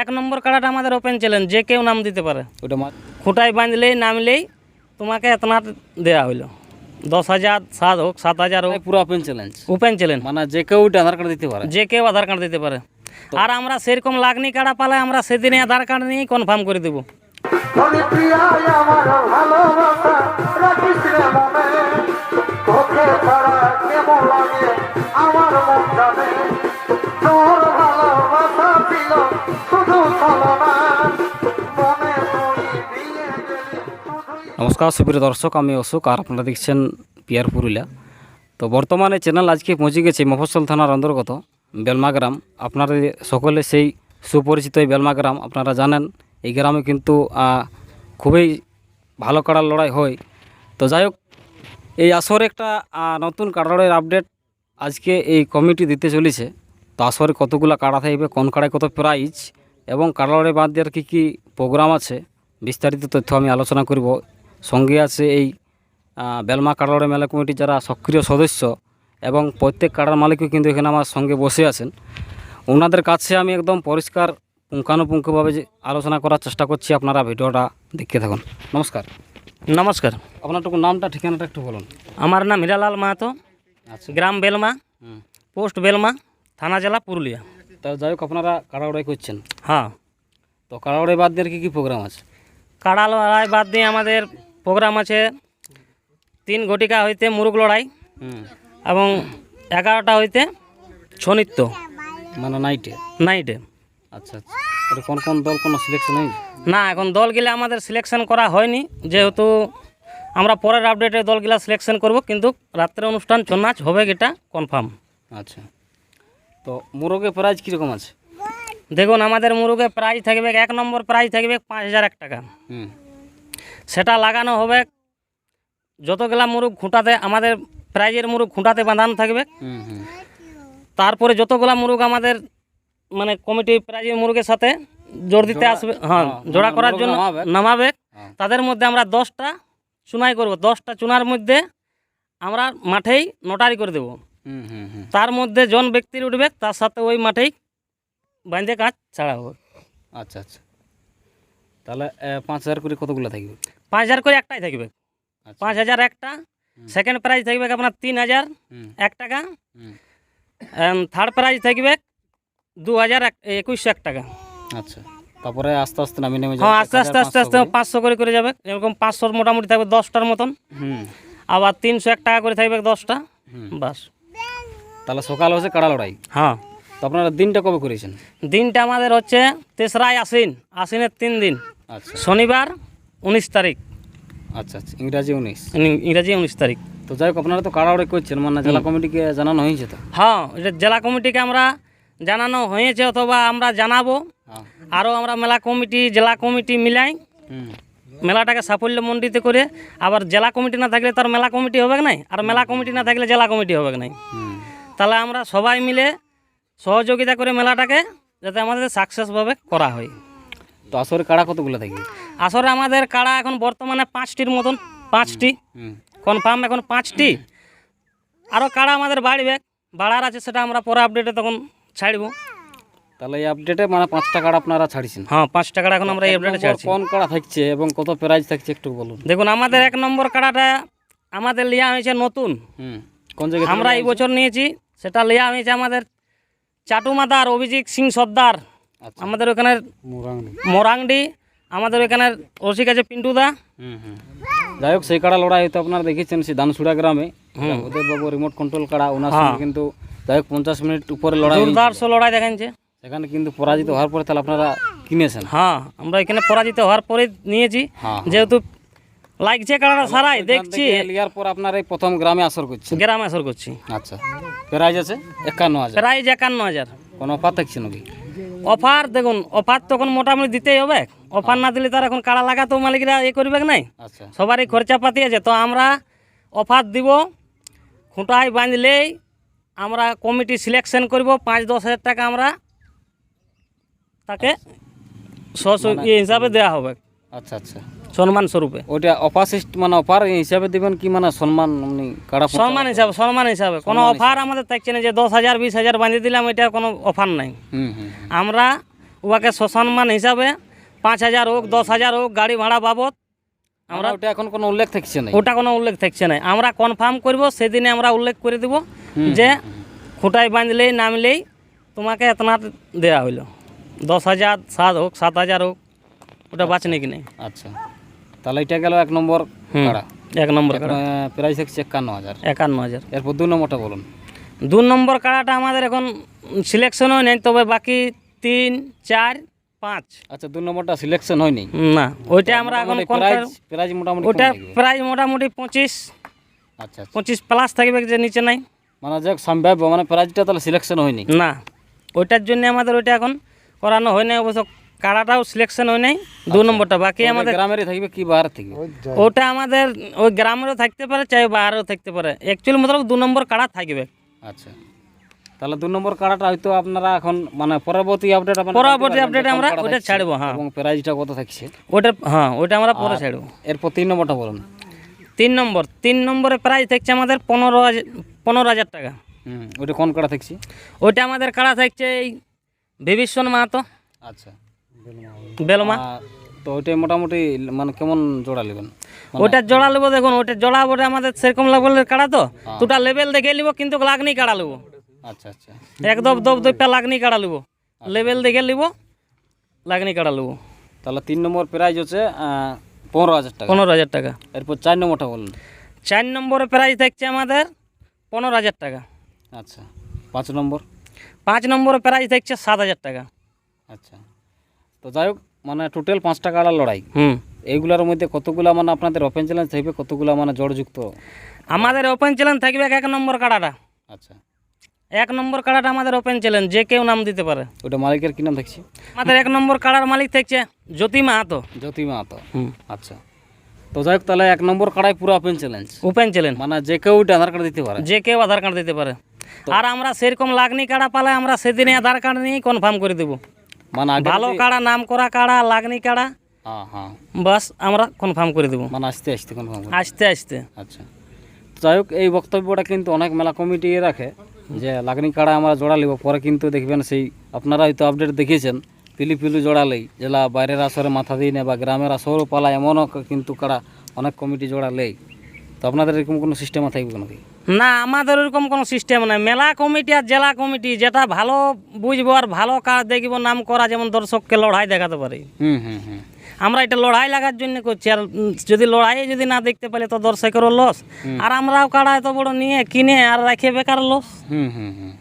এক নম্বর কাড়াটা আমাদের ওপেন চ্যালেঞ্জ যে কেউ নাম দিতে পারে। ওটা খুঁটায় বাঁধলেই নামলেই তোমাকে এতনা দেওয়া হইল। দশ হাজার সাত হোক সাত হাজার হোক পুরো ওপেন চ্যালেঞ্জ ওপেন চ্যালেঞ্জ মানে যে কেউ আধার কার্ড দিতে পারে। যে কেউ আধার কার্ড দিতে পারে। আর আমরা সেরকম লাগনি কাড়া পালে আমরা সেদিনে আধার কার্ড নিয়েই কনফার্ম করে দেবো। আমার মনে। নমস্কার, সুপ্রিয় দর্শক, আমি অশোক আর আপনারা দেখছেন পিয়ার পুরুলিয়া। তো বর্তমানে চ্যানেল আজকে পৌঁছে গেছে মফস্বল থানার অন্তর্গত বেলমা গ্রাম আপনারা সকলে সেই সুপরিচিত এই বেলমা গ্রাম আপনারা জানেন, এই গ্রামে কিন্তু খুবই ভালো কাড়ার লড়াই হয়। তো যাই হোক, এই আসরে একটা নতুন কাড়াড়ের আপডেট আজকে এই কমিটি দিতে চলেছে। তো আসরে কতগুলো কাড়া থাকবে, কোন কাড়ায় কত প্রাইজ এবং কাড়াড়ে বাদ দেওয়ার কী কী প্রোগ্রাম আছে, বিস্তারিত তথ্য আমি আলোচনা করব। সঙ্গে আছে এই বেলমা কাড়াড়ে মেলা কমিটির যারা সক্রিয় সদস্য এবং প্রত্যেক কাড়ার মালিকও কিন্তু এখানে আমার সঙ্গে বসে আছেন। ওনাদের কাছে আমি একদম পরিষ্কার পুঙ্খানুপুঙ্খভাবে যে আলোচনা করার চেষ্টা করছি আপনারা ভিডিওটা দেখতে থাকুন। নমস্কার। নমস্কার। আপনারটুকু নামটা ঠিকানাটা একটু বলুন। আমার নাম হীরালাল মাহাতো আচ্ছা। গ্রাম বেলমা পোস্ট বেলমা থানা জেলা পুরুলিয়া। তা যাই হোক আপনারা কাড়াউড়াই করছেন। হ্যাঁ। তো কাড়াউড়াই বাদ দিয়ে কী কী প্রোগ্রাম আছে? কাড়া লড়াই বাদ দিয়ে আমাদের প্রোগ্রাম আছে তিন ঘটিকা হইতে মুরুগ লড়াই এবং এগারোটা হইতে ছৌ নৃত্য। মানে নাইটে? নাইটে। আচ্ছা আচ্ছা। কোন কোন দল কোনো সিলেকশন হয়েছে না এখন দলগুলা আমাদের সিলেকশন করা হয়নি। যেহেতু আমরা পরের আপডেটে দলগুলা সিলেকশন করব কিন্তু রাত্রে অনুষ্ঠান নাচ হবে এটা কনফার্ম আচ্ছা। তো মোরগে প্রাইজ কীরকম আছে? দেখুন আমাদের মুরুগে প্রাইজ থাকবে এক নম্বর প্রাইজ থাকবে পাঁচ হাজার এক টাকা। হুম। সেটা লাগানো হবে। যতগুলা মুরুগ খুঁটাতে আমাদের প্রাইজের মুরুগ খুঁটাতে বাঁধানো থাকবে। তারপরে যতগুলা মুরুগ আমাদের মানে কমিটি প্রাইজের মুরগের সাথে জোর দিতে আসবে হ্যাঁ জোড়া মানে করার জন্য নামাবে। হ্যাঁ। তাদের মধ্যে আমরা দশটা চুনাই করব। দশটা চুনার মধ্যে আমরা মাঠেই নোটারি করে দেব। তার মধ্যে জন ব্যক্তির উঠবে তার সাথে ওই মাঠেই বাঁধে কাজ ছাড়া হবে। আচ্ছা আচ্ছা। তাহলে পাঁচ হাজার করে কতগুলো থাকবে? পাঁচ হাজার করে একটাই থাকবে। আচ্ছা। পাঁচ হাজার একটা সেকেন্ড প্রাইজ থাকবে আপনার তিন হাজার এক টাকা। থার্ড প্রাইজ থাকবে দু হাজার একুশশো এক টাকা। আচ্ছা। তারপরে আস্তে আস্তে নেমে হ্যাঁ যাবে আস্তে আস্তে আস্তে আস্তে পাঁচশো করে। করে যাবে। এরকম পাঁচশোর মোটামুটি থাকবে দশটার মতন। আবার তিনশো এক টাকা করে থাকবে দশটা। বাস। তাহলে সকাল হচ্ছে কাড়া লড়াই। হ্যাঁ। তো আপনারা দিনটা কবে করেছেন? দিনটা আমাদের হচ্ছে তেসরাই আশ্বিন আশ্বিনের তিন দিন। আচ্ছা। শনিবার উনিশ তারিখ। আচ্ছা আচ্ছা ইংরাজি উনিশ। ইংরাজি উনিশ তারিখ। তো যাই হোক আপনারা তো কাড়াউড়াই করছেন মানে জেলা কমিটিকে জানানো হয়েছে তো? হ্যাঁ এটা জেলা কমিটিকে আমরা জানানো হয়েছে অথবা আমরা জানাব। হ্যাঁ। আরও আমরা মেলা কমিটি জেলা কমিটি মিলাই মেলাটাকে সাফল্যমণ্ডিত করে আবার জেলা কমিটি না থাকলে তার মেলা কমিটি হবে নাই? আর মেলা কমিটি না থাকলে জেলা কমিটি হবে নাই? তাহলে আমরা সবাই মিলে সহযোগিতা করে মেলাটাকে যাতে আমাদের সাকসেসভাবে করা হয়। তো আসরে কাড়া কতগুলো থাকবে আসলে আমাদের কাড়া এখন বর্তমানে পাঁচটির মতন পাঁচটি। কনফার্ম এখন পাঁচটি। আরও কাড়া আমাদের বাড়বে বাড়ার আছে সেটা আমরা পরে আপডেটে তখন ছাড়ব। তাহলে এই আপডেটে মানে পাঁচটা কাড়া আপনারা ছাড়ছেন? হ্যাঁ পাঁচটা কাড়া এখন আমরা এই আপডেটে ছাড়ছি। কোন কাড়া থাকছে এবং কত প্রাইজ থাকছে একটু বলুন। দেখুন আমাদের এক নম্বর কাড়াটা আমাদের লিয়া হয়েছে নতুন। কোন জায়গায় আমরা এই বছর নিয়েছি সেটা লিয়া হয়েছে আমাদের চাটুমাদার অভিজিৎ সিং সর্দার। আমাদের ওখানে মোরাংডি। আমাদের ওখানে রসিক আছে পিন্টুদা। হুম হুম। যাই হোক সেই কাড়া লড়াই হয়তো আপনারা দেখেছেন সেই দানসুড়া গ্রামে। ওদের বাবু রিমোট কন্ট্রোল কাড়া ওনার সঙ্গে কিন্তু যাই হোক পঞ্চাশ মিনিট উপরে লড়াই সো লড়াই দেখাচ্ছে সেখানে কিন্তু পরাজিত হওয়ার পরে তাহলে আপনারা কিনেছেন? হ্যাঁ আমরা এখানে পরাজিত হওয়ার পরে নিয়েছি। হ্যাঁ যেহেতু লাগছে কাড়াটা সারাই দেখছি। লিয়ার পর আপনার এই প্রথম গ্রামে আসর করছি গ্রামে আসর করছি। আচ্ছা। প্রাইজ আছে? একান্ন হাজার। প্রাইজ একান্ন হাজার। কোনো অফার থাকছে নাকি? অফার দেখুন অফার তখন মোটামুটি দিতেই হবে। অফার না দিলে তার এখন কাড়া লাগা তো মালিকরা এ করবে নাই? সবারই খরচা পাতি আছে। তো আমরা অফার দিব খুঁটায় বাঁধলেই আমরা কমিটি সিলেকশন করব পাঁচ দশ হাজার টাকা আমরা তাকে সস- ইয়ে হিসাবে দেওয়া হবে। আচ্ছা আচ্ছা। সম্মান স্বরূপে। ওইটা অফার মানে অফার হিসাবে দিবেন কি মানে সম্মান এমনি কাড়া সম্মান হিসাবে সম্মান হিসাবে। কোনো অফার আমাদের থাকছে না যে দশ হাজার বিশ হাজার বাঁধিয়ে দিলাম এটার কোনো অফার নাই। আমরা উহাকে সম্মান হিসাবে পাঁচ হাজার হোক দশ হাজার হোক গাড়ি ভাড়া বাবদ আমরা ওটা এখন কোনো উল্লেখ থাকছে না ওটা কোনো উল্লেখ থাকছে না আমরা কনফার্ম করব সেদিনে আমরা উল্লেখ করে দেব যে খুঁটায় বাঁধলেই নামলেই তোমাকে এতনা দেওয়া হইল। দশ হাজার সাত হোক সাত হাজার হোক ওটা বাঁচনে কি নেই। আচ্ছা। তাহলে এটা গেল এক নম্বর। কাড়া এক নম্বর প্রাইস থাকছে একান্ন হাজার। একান্ন হাজার। এরপর দু নম্বরটা বলুন। দু নম্বর কাড়াটা আমাদের এখন সিলেকশনও নেই তবে বাকি তিন চার পাঁচ। আচ্ছা দু নম্বরটা সিলেকশন হয়নি। না ওইটা আমরা এখন প্রাইস মোটামুটি ওটা থাকবে। প্রায় মোটামুটি পঁচিশ আচ্ছা আচ্ছা। পঁচিশ প্লাস থাকবে যে নিচে নাই। মানে যাক সম্ভাব্য মানে প্রাইজটা তাহলে সিলেকশন হয়নি। না ওইটার জন্য আমাদের ওইটা এখন করানো হয়নি অবশ্য কাড়াটাও সিলেকশন হয় নাই দু নম্বরটা বাকি আমাদের গ্রামেরই থাকবে কি বাইরে থাকবে? ওটা আমাদের ওই গ্রামেরও থাকতে পারে চাই বাইরেও থাকতে পারে। অ্যাকচুয়ালি মতলব দু নম্বর কাড়া থাকবে। আচ্ছা। তাহলে দু নম্বর কাড়াটা হয়তো আপনারা এখন মানে পরবর্তী আপডেট পরবর্তী আপডেট আমরা ওটা ছাড়বো হ্যাঁ। এবং প্রাইজটা কত থাকছে? ওটা হ্যাঁ ওটা আমরা পরে ছাড়বো। এরপর তিন নম্বরটা বলুন। তিন নম্বর তিন নম্বরে প্রাইজ থাকছে আমাদের পনেরো হাজার পনেরো হাজার টাকা। হুম ওটা কোন কাড়া থাকছে? ওইটা আমাদের কাড়া থাকছে এই বিভীষণ মাহাতো। আচ্ছা। বেলমা? তো ওইটাই মোটামুটি মানে কেমন জোড়া নেবেন? ওটা জোড়া নেব দেখুন ওটা জোড়া ওটা আমাদের সেরকম লেভেলের কাড়া তো। দুটা লেভেল দেখে নিব কিন্তু লাগনি কাড়া নেব। আচ্ছা আচ্ছা। একদম দব দইপা লাগনি কাড়া নেব। লেভেল দেখে নিব লাগনি কাড়া নেব। তাহলে তিন নম্বর প্রাইজ হচ্ছে পনেরো হাজার টাকা। পনেরো হাজার টাকা। এরপর চার নম্বরটা বলুন। চার নম্বরে প্রাইস থাকছে আমাদের পনেরো হাজার টাকা। আচ্ছা পাঁচ নম্বর? পাঁচ নম্বরে প্রাইস থাকছে সাত হাজার টাকা। আচ্ছা। তো যাই হোক মানে টোটাল পাঁচটা কাড়ার লড়াই। হুম। এইগুলোর মধ্যে কতগুলা মানে আপনাদের ওপেন চ্যালেঞ্জ থাকবে কতগুলা মানে জড়যুক্ত আমাদের ওপেন চ্যালেঞ্জ থাকবে এক নম্বর কাড়াটা। আচ্ছা। এক নম্বর কাড়াটা আমাদের ওপেন চ্যালেঞ্জ যে কেউ নাম দিতে পারে। ওটা মালিকের কি নাম থাকছে? আমাদের এক নম্বর কাড়ার মালিক থাকছে জ্যোতি মাহাতো। জ্যোতি মাহাতো। হুম। আচ্ছা। তো যাই হোক তাহলে এক নম্বর কাড়াই পুরো ওপেন চ্যালেঞ্জ ওপেন চ্যালেঞ্জ মানে যে কেউ ওইটা আধার কার্ড দিতে পারে। যে কেউ আধার কার্ড দিতে পারে। আর আমরা সেরকম লাগনি কাড়া পালে আমরা সেদিনে আধার কার্ড নিয়েই কনফার্ম করে দেবো। মানে ভালো কাড়া নাম করা কাড়া লাগনি কাড়া হ্যাঁ হ্যাঁ। বাস আমরা কনফার্ম করে দেবো। মানে আসতে আসতে কোনো আস্তে আস্তে। আচ্ছা। যাই হোক এই বক্তব্যটা কিন্তু অনেক মেলা কমিটি রাখে যে লাগনি কাড়া আমরা জোড়া লিব। পরে কিন্তু দেখবেন সেই আপনারা হয়তো আপডেট দেখিয়েছেন পিলি পিলু জোড়ালেই জেলা বাইরের আসরে মাথা দিই না বা গ্রামের আসরও পালায় এমনও কিন্তু কাড়া অনেক কমিটি জোড়ালেই তো আপনাদের এরকম কোনো সিস্টেম থাকবে নাকি না আমাদের ওরকম কোনো সিস্টেম নাই। মেলা কমিটি আর জেলা কমিটি যেটা ভালো বুঝব আর ভালো কাজ দেখব নাম করা যেমন দর্শককে লড়াই দেখাতে পারি। হুম হুম হুম। আমরা এটা লড়াই লাগার জন্য করছি আর যদি লড়াই যদি না দেখতে পারি তো দর্শকেরও লস আর আমরাও কাড়া এত বড় নিয়ে কিনে আর রাখে বেকার লস হুম হুম হুম।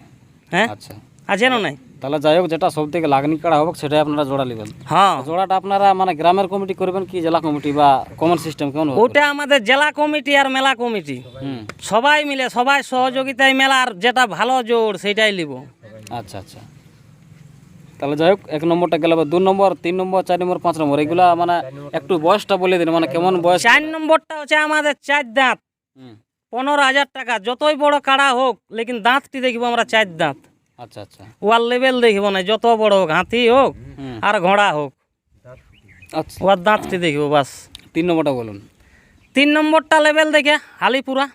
হ্যাঁ? আচ্ছা। আছে না নাই? তাহলে যাই হোক যেটা সব থেকে লাগনি কাড়া হবে সেটাই আপনারা জোড়া নেবেন। হ্যাঁ। জোড়াটা আপনারা মানে গ্রামের কমিটি করবেন কি জেলা কমিটি বা কমন সিস্টেম কেমন ওটা আমাদের জেলা কমিটি আর মেলা কমিটি। হুম। সবাই মিলে সবাই সহযোগিতায় মেলার যেটা ভালো জোর সেটাই নিব। আচ্ছা আচ্ছা। তাহলে যাই হোক এক নম্বরটা গেল দু নম্বর তিন নম্বর চার নম্বর পাঁচ নম্বর এগুলা মানে একটু বয়সটা বলে দিন মানে কেমন বয়স? চার নম্বরটা হচ্ছে আমাদের চার দাঁত। পনেরো হাজার টাকা যতই বড় কাড়া হোক লেকিন দাঁতটি দেখব আমরা চার দাঁত। আচ্ছা আচ্ছা। ওয়ার লেভেল দেখব না যত বড় হোক হাতি হোক হুম, আর ঘোড়া হোক। আচ্ছা। ওয়ার দাঁতটি দেখব বাস। তিন নম্বরটা বলুন। তিন নম্বরটা লেভেল দেখে হালিপুরা।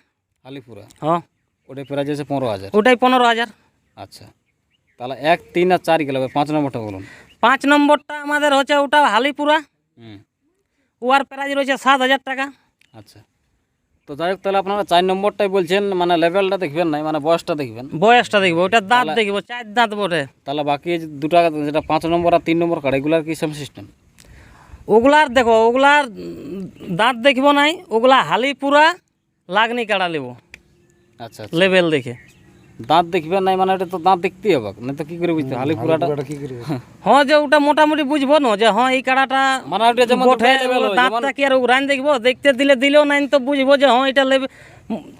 আলিপুরা হ্যাঁ। ওটা প্রাইজ আছে পনেরো হাজার। ওটাই পনেরো হাজার। আচ্ছা। তাহলে এক তিন আর চার গেল পাঁচ নম্বরটা বলুন। পাঁচ নম্বরটা আমাদের হচ্ছে ওটা হালিপুরা। হুম। ওয়ার প্রাইজ রয়েছে সাত হাজার টাকা। আচ্ছা। তো যাই হোক তাহলে আপনারা চার নম্বরটাই বলছেন মানে লেভেলটা দেখবেন নাই মানে বয়সটা দেখবেন। বয়সটা দেখব ওটা দাঁত দেখব চার দাঁত বটে। তাহলে বাকি দুটা যেটা পাঁচ নম্বর আর তিন নম্বর কার্ড এগুলার কি সেম সিস্টেম ওগুলার দেখো ওগুলার দাঁত দেখব নাই ওগুলা হালি পুরা লাগনি কাড়া নেব আচ্ছা লেভেল দেখে। দাঁত দেখবে নাই মানে এটা তো দাঁত দেখতেই হবে না তো কি করে বুঝতে হবে? আলিপুরাটা হ্যাঁ যে ওটা মোটামুটি বুঝব না যে হ্যাঁ এই কাড়াটা মানে ওটা যেমন হয়, দাঁতটা কি আর উড়ান দেখব? দেখতে দিলে দিলেও নাই তো বুঝব যে হ্যাঁ এটা লেভেল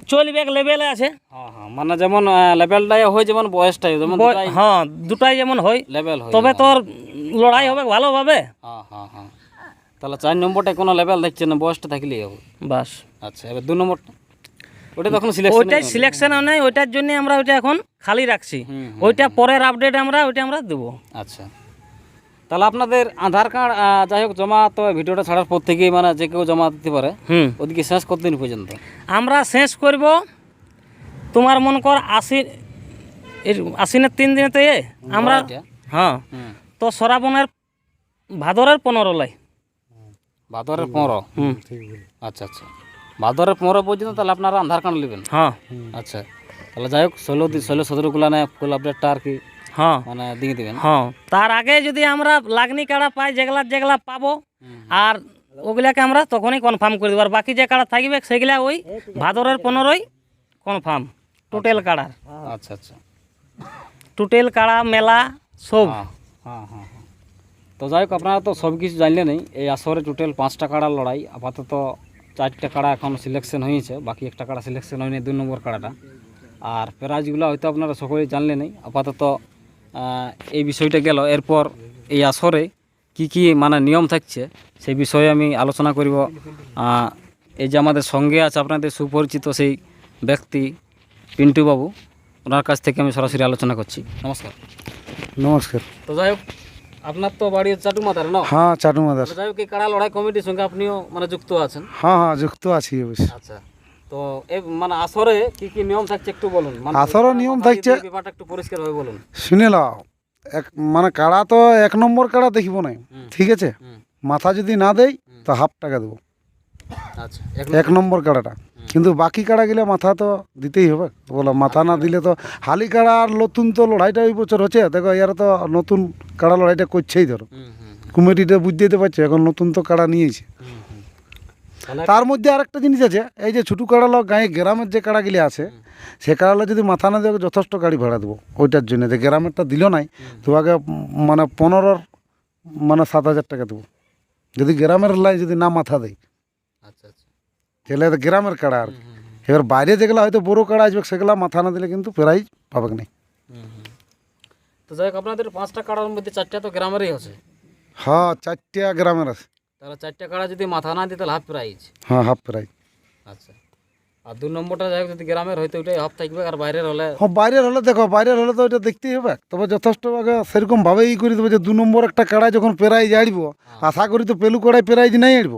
চলবে এক লেভেলে আছে। হ্যাঁ হ্যাঁ মানে যেমন লেভেলটাই হয় যেমন বয়সটাই যেমন হ্যাঁ দুটাই যেমন হয় লেভেল হয় তবে তোর লড়াই হবে ভালোভাবে। হ্যাঁ হ্যাঁ হ্যাঁ। তাহলে চার নম্বরটা কোনো লেভেল দেখছে না বয়সটা থাকলেই হবে। বাস। আচ্ছা এবার দু নম্বরটা। ওটা তখন সিলেকশন ওইটাই সিলেকশন নেই ওইটার জন্য আমরা ওইটা এখন খালি রাখছি। ওইটা পরের আপডেট আমরা ওইটা আমরা দেবো। আচ্ছা। তাহলে আপনাদের আধার কার্ড যাই হোক জমা তো ভিডিওটা ছাড়ার পর থেকেই মানে যে কেউ জমা দিতে পারে হুম। ওদিকে শেষ কতদিন পর্যন্ত? আমরা শেষ করব তোমার মন কর আশি আশ্বিনের তিন দিনেতে এ আমরা? হ্যাঁ। তো শ্রাবণের ভাদরের পনেরো লাই ভাদরের পনেরো? হুম। আচ্ছা আচ্ছা। ভাদরের পনেরো পর্যন্ত তাহলে আপনারা আধার কার্ড নেবেন? হ্যাঁ। আচ্ছা তাহলে যাই হোক ষোলো ষোলো সতেরো গুলানে ফুল আপডেটটা আর কি হ্যাঁ। মানে দিয়ে দেবেন। হ্যাঁ। তার আগে যদি আমরা লাগনি কাড়া পাই যেগুলা যেগুলা পাবো আর ওগুলাকে আমরা তখনই কনফার্ম করে দেবো। আর বাকি যে কাড়া থাকবে সেগুলা ওই ভাদরের পনেরোই কনফার্ম টোটাল কাড়ার আচ্ছা আচ্ছা। টোটাল কাড়া মেলা সব। হ্যাঁ হ্যাঁ হ্যাঁ হ্যাঁ। তো যাই হোক আপনারা তো সব কিছু জানলেনই এই আসরে টোটাল পাঁচটা কাড়ার লড়াই আপাতত চারটে কাড়া এখন সিলেকশন হয়েছে বাকি একটা কাড়া সিলেকশন হয়নি দুই নম্বর কাড়াটা। আর প্রাইজগুলো হয়তো আপনারা সকলেই জানলেনই আপাতত এই বিষয়টা গেল। এরপর এই আসরে কি কি মানে নিয়ম থাকছে সেই বিষয়ে আমি আলোচনা করব। এই যে আমাদের সঙ্গে আছে আপনাদের সুপরিচিত সেই ব্যক্তি পিন্টু বাবু ওনার কাছ থেকে আমি সরাসরি আলোচনা করছি। নমস্কার। নমস্কার। তো যাই হোক আপনার তো বাড়ি চাটু মাথার না? হ্যাঁ চাটু মাদার। যাই হোক কাড়া লড়াই কমিটির সঙ্গে আপনিও মানে যুক্ত আছেন। হ্যাঁ হ্যাঁ যুক্ত আছি অবশ্য আচ্ছা তো এই মানে আসরে কি কি নিয়ম থাকছে একটু বলুন। মানে আসরে নিয়ম থাকছে- ব্যাপারটা একটু পরিষ্কার ভাবে বলুন। শুনে লাও এক মানে কাড়া তো এক নম্বর কাড়া দেখিব না ঠিক আছে? মাথা যদি না দেই তো হাফ টাকা দেবো। আচ্ছা এক এক নম্বর কাড়াটা। কিন্তু বাকি কাড়া গেলে মাথা তো দিতেই হবে। বলো মাথা না দিলে তো হালি কাড়া আর নতুন তো লড়াইটা ওই বছর হচ্ছে। দেখো এরা তো নতুন কাড়া লড়াইটা করছেই ধরো। কমিটিটা বুঝতেই পারছ এখন নতুন তো কাড়া নিয়েছে। তার মধ্যে আরেকটা জিনিস আছে এই যে ছোটো কাড়ালো গায়ে গ্রামের যে কাড়াগুলি আছে সে কাড়ালো যদি মাথা না দেবে যথেষ্ট গাড়ি ভাড়া দেবো ওইটার জন্য। যে গ্রামেরটা দিল নাই তো আগে মানে পনেরোর মানে সাত হাজার টাকা দেবো। যদি গ্রামের লাই যদি না মাথা দেয়। তো গ্রামের কাড়া আর এবার বাইরে যেগুলো হয়তো বড়ো কাড়া আসবে সেগুলো মাথা না দিলে কিন্তু প্রাইজ পাবে না হুম, হুম। তো যাই হোক আপনাদের পাঁচটা কাড়ার মধ্যে চারটা তো গ্রামেরই আছে। হ্যাঁ চারটা গ্রামের আছে। তাহলে চারটা কাড়া যদি মাথা না দিই তাহলে হাফ প্রাইজ। হ্যাঁ হাফ প্রাইজ। আচ্ছা। আর দু নম্বরটা যাই হোক যদি গ্রামের হয়তো ওইটাই হাফ থাকবে আর বাইরের হলে হ্যাঁ বাইরের হলে দেখো বাইরের হলে তো ওইটা দেখতেই হবে। তবে যথেষ্ট আগে সেরকম ভাবেই করে দেবো যে দু নম্বর একটা কাড়াই যখন প্রাইজ আড়ব আশা করি তো পেলু কড়াই প্রাইজ নাই আড়ব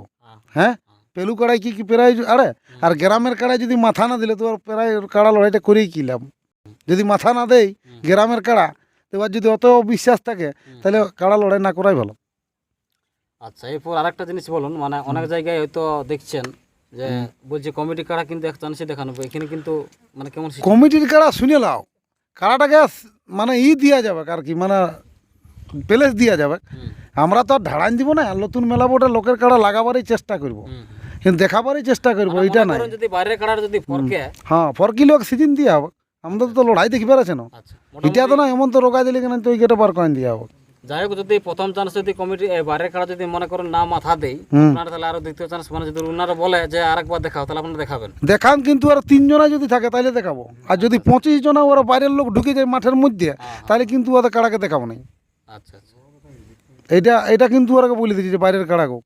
হ্যাঁ। পেলু কড়াই কি কি প্রাইজ আড়ে? আর গ্রামের কাড়াই যদি মাথা না দিলে তো আর প্রায় কাড়া লড়াইটা করেই কি লাভ? যদি মাথা না দেই গ্রামের কাড়া তো এবার যদি অত বিশ্বাস থাকে তাহলে কাড়া লড়াই না করাই ভালো। আচ্ছা এরপর আরেকটা জিনিস বলুন মানে অনেক জায়গায় হয়তো দেখছেন যে বলছে কমিটি কাড়া কিন্তু এক চান্সে দেখানো এখানে কিন্তু মানে কেমন? কমিটির কাড়া শুনে লাও। কাড়াটাকে মানে ই দেওয়া যাবে আর কি মানে প্লেস দেওয়া যাবে। আমরা তো আর ঢাড়ান দিব না আর নতুন মেলা বোর্ডে লোকের কাড়া লাগাবারই চেষ্টা করব। কিন্তু দেখাবারই চেষ্টা করব এইটা নাই। যদি বাইরের কাড়ার যদি ফরকে হ্যাঁ ফরকি লোক সিজন দিয়া হবে। আমাদের তো লড়াই দেখিবার আছে না আচ্ছা এটা তো না এমন তো রোগা দিলে কেন তুই গেটে পার কয়েন দিয়া হবে। যাই হোক যদি প্রথম চান্স যদি কমিটি বাইরের কাড়া যদি মনে করেন না মাথা দেই। আপনারা তাহলে আরও দ্বিতীয় চান্স মানে যদি ওনারা বলে যে আরেকবার দেখাও তাহলে আপনারা দেখাবেন। দেখান কিন্তু আর তিনজনা যদি থাকে তাহলে দেখাবো। আর যদি পঁচিশ জনা ওরা বাইরের লোক ঢুকে যায় মাঠের মধ্যে তাহলে কিন্তু ওদের কাড়াকে দেখাবো না আচ্ছা আচ্ছা। এইটা এটা কিন্তু ওরাকে বলে দিচ্ছি যে বাইরের কাড়াকে।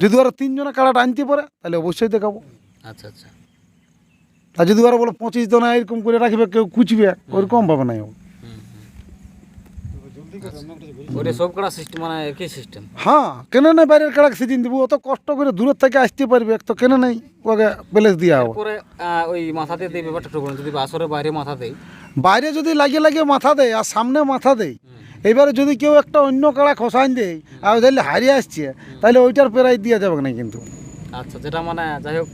যদি ওরা তিনজনে কাড়াটা আনতে পারে তাহলে অবশ্যই দেখাবো। আচ্ছা আচ্ছা। আর যদি ওরা বলো পঁচিশ জনা এরকম করে রাখবে কেউ কুচবে ওরকম ভাবে নাই মানে হ্যাঁ কেন নাই বাইরের কাড়াকে সিজন দিব অত কষ্ট করে দূরের থেকে আসতে পারবে তো কেন নাই ওকে দিয়া হবে। ওই মাথা দিয়ে দিয়ে ব্যাপারটা যদি আসরে বাইরে মাথা দেই। বাইরে যদি লাগিয়ে লাগিয়ে মাথা দেয় আর সামনে মাথা দেয় এবারে যদি কেউ একটা অন্য কাড়া খসাইন দেয় আর তাহলে হারিয়ে আসছে তাহলে ওইটার প্রাইজ দেওয়া যাবে না কিন্তু। আচ্ছা যেটা মানে যাই হোক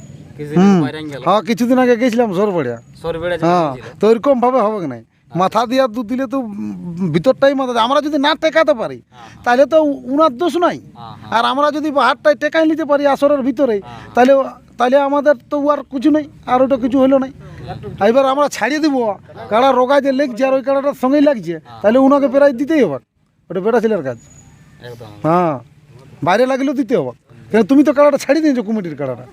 হ্যাঁ কিছুদিন আগে গেছিলাম জোর বড়িয়া সর বেড়ে হ্যাঁ তো ওইরকম ভাবে হবে না মাথা দিয়া দুধ দিলে তো ভিতরটাই মাথা দেয়। আমরা যদি না টেকাতে পারি তাহলে তো উনার দোষ নাই। হ্যাঁ হ্যাঁ। আর আমরা যদি হাতটাই টেকাই নিতে পারি আসরের ভিতরে তাহলে তাহলে আমাদের তো আর কিছু নেই আর ওটা কিছু হলো নাই। এবার আমরা ছাড়িয়ে দেবো। কাড়া রোগা যে লেগছে আর ওই কাড়াটার সঙ্গেই লাগছে তাহলে ওনাকে প্রায় দিতেই হবে। ওটা বেটা ছেলের কাজ। হ্যাঁ। বাইরে লাগলেও দিতে হবে। কেন তুমি তো কাড়াটা ছাড়িয়ে দিয়েছ কমিটির কাড়াটা।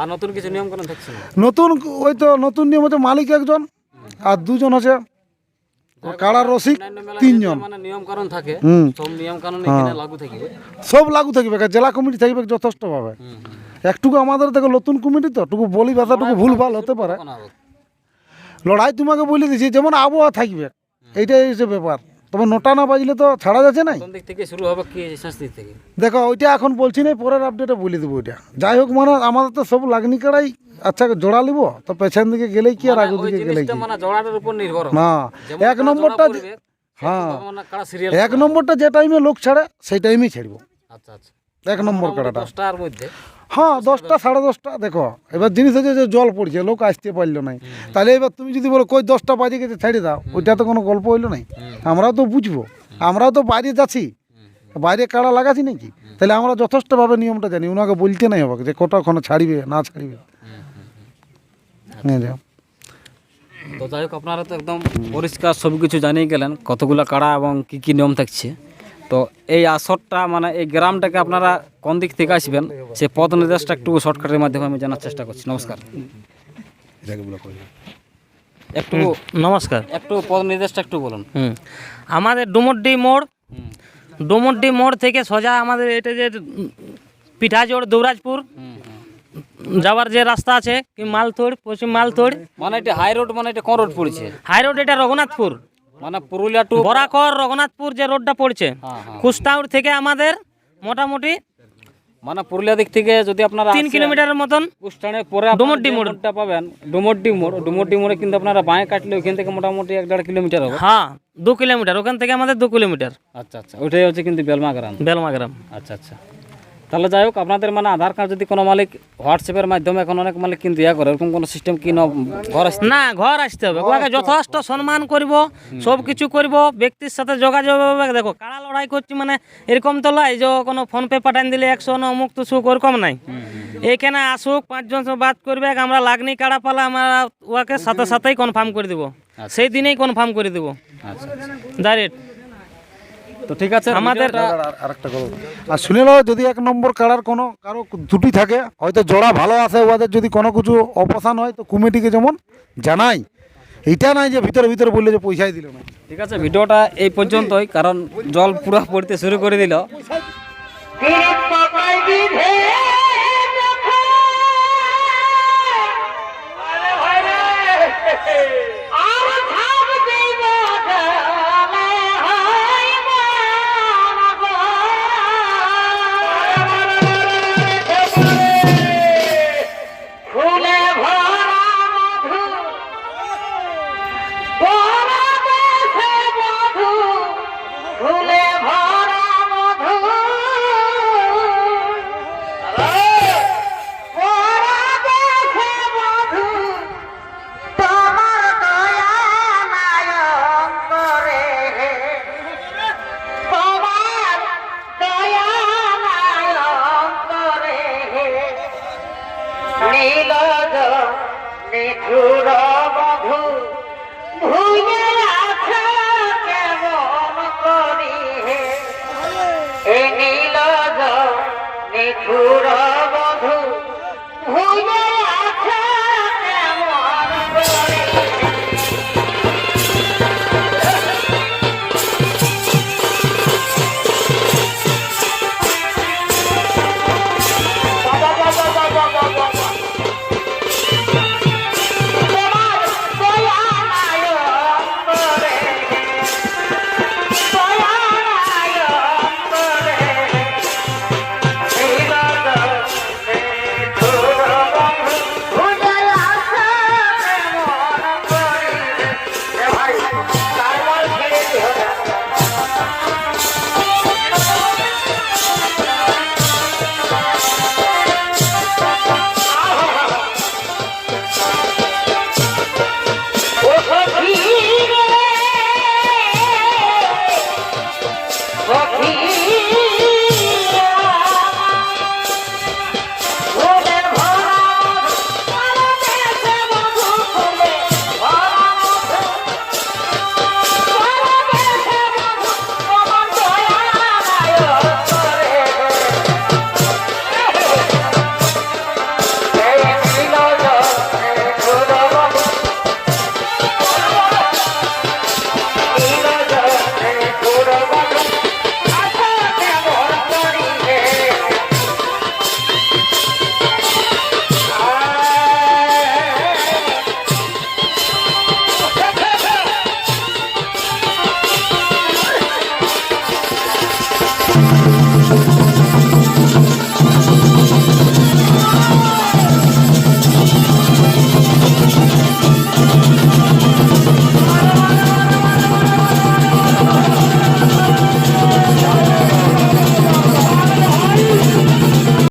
আর নতুন কিছু নিয়ম কেন থাকছে নতুন ওই তো নতুন নিয়ম হচ্ছে মালিক একজন আর দুজন হচ্ছে কাড়ার রসিক? তিনজন। যে নিয়ম কানুন থাকে সব এখানে লাগু থাকবে। সব লাগু থাকবে জেলা কমিটি থাকবে যথেষ্টভাবে। একটুকু আমাদের দেখো নতুন কমিটি তো টুকু বলি ভাষাটুকু ভুল ভালো হতে পারে। লড়াই তোমাকে বলে দিয়েছি যেমন আবহাওয়া থাকবে এইটাই হচ্ছে ব্যাপার। তবে নটা না বাজলে তো ছাড়া যাচ্ছে নাই। দিক থেকে শুরু হবে কি শেষ দিক থেকে? দেখো ওইটা এখন বলছি না পরের আপডেটে বলে দেবো ওইটা। যাই হোক মানে আমাদের তো সব লাগনি কাড়াই আচ্ছা জোড়া লিব তো পেছন দিকে গেলেই কি আর মানে ওই দিকে গেলেই কি? মানে জড়াটার উপর নির্ভর হবে। না এক নম্বরটা হ্যাঁ। মানে এক নম্বরটা যে টাইমে লোক ছাড়ে সেই টাইমেই ছাড়বো। আচ্ছা আচ্ছা। এক নম্বর কাড়াটা। দশটার মধ্যে। হ্যাঁ দশটা সাড়ে দশটা দেখো এবার জিনিস হচ্ছে যে জল পড়ছে লোক আসতে পারল নাই। তাহলে এবার তুমি যদি বলো কই দশটা বাজে গেছে ছেড়ে দাও ওইটা তো কোনো গল্প হইল নাই। আমরাও তো বুঝব আমরাও তো বাইরে যাচ্ছি। বাইরে কাড়া লাগাচ্ছি নাকি? তাহলে আমরা যথেষ্টভাবে নিয়মটা জানি ওনাকে বলতে নাই হবে যে কতক্ষণ ছাড়িবে না ছাড়িবে। হ্যাঁ তো যাই হোক আপনারা তো একদম পরিষ্কার সব কিছু জানিয়ে গেলেন কতগুলো কাড়া এবং কি কি নিয়ম থাকছে। তো এই আসরটা মানে এই গ্রামটাকে আপনারা কোন দিক থেকে আসবেন সেই পথ নির্দেশটা একটু শর্টকাটের মাধ্যমে আমি জানার চেষ্টা করছি। নমস্কার। একটু নমস্কার। একটু পথ নির্দেশটা একটু বলুন। হুম আমাদের ডুমুরডি মোড় ডুমুরডি মোড় থেকে সোজা আমাদের এটা যে পিঠাজোড় দুবরাজপুর যাওয়ার যে রাস্তা আছে কি মালথোড় পশ্চিম মালথোড় মানে এটা হাই রোড মানে এটা কোন রোড পড়ছে? হাই রোড এটা রঘুনাথপুর। মানে পুরুলিয়া টু বরাকর রঘুনাথপুর যে রোডটা পড়ছে হ্যাঁ হ্যাঁ কুস্তাউর থেকে আমাদের মোটামুটি মানে পুরুলিয়া দিক থেকে যদি আপনারা তিন কিলোমিটারের মতন কুষ্টানে পরে ডুমুরডি মোড়টা পাবেন ডুমুরডি মোড় ডুমুরডি মোড়ে কিন্তু আপনারা বাঁয়ে কাটলে ওইখান থেকে মোটামুটি এক দেড় কিলোমিটার হবে। হ্যাঁ দু কিলোমিটার ওখান থেকে আমাদের দু কিলোমিটার। আচ্ছা আচ্ছা ওইটাই হচ্ছে কিন্তু বেলমা গ্রাম বেলমা গ্রাম আচ্ছা আচ্ছা। তাহলে যাই হোক আপনাদের মানে আধার কার্ড যদি কোনো মালিক হোয়াটসঅ্যাপের মাধ্যমে এখন অনেক মালিক কিন্তু ইয়া করে এরকম কোনো সিস্টেম কি না ঘর আসতে না ঘর আসতে হবে। ওকে যথেষ্ট সম্মান করব সব কিছু করব ব্যক্তির সাথে যোগাযোগ হবে। দেখো কাড়া লড়াই করছি মানে এরকম তো নয় যে কোনো ফোন পে পাঠান দিলে একশো না অমুক তো সুখ ওরকম নাই। এখানে আসুক পাঁচজন বাদ করবে আমরা লাগনি কাড়া পালা আমরা ওকে সাথে সাথেই কনফার্ম করে দেবো। সেই দিনেই কনফার্ম করে দেবো। আচ্ছা আচ্ছা। ডাইরেক্ট তো ঠিক আছে আমাদের আরেকটা কথা আর শুনে নাও যদি এক নম্বর কাড়ার কোনো কারও দুটি থাকে হয়তো জোড়া ভালো আছে ওদের যদি কোনো কিছু অপসান হয় তো কমিটিকে যেমন জানাই। এটা নাই যে ভিতরে ভিতরে বললে যে পয়সাই দিল না। ঠিক আছে ভিডিওটা এই পর্যন্তই কারণ জল পুরা পড়তে শুরু করে দিল।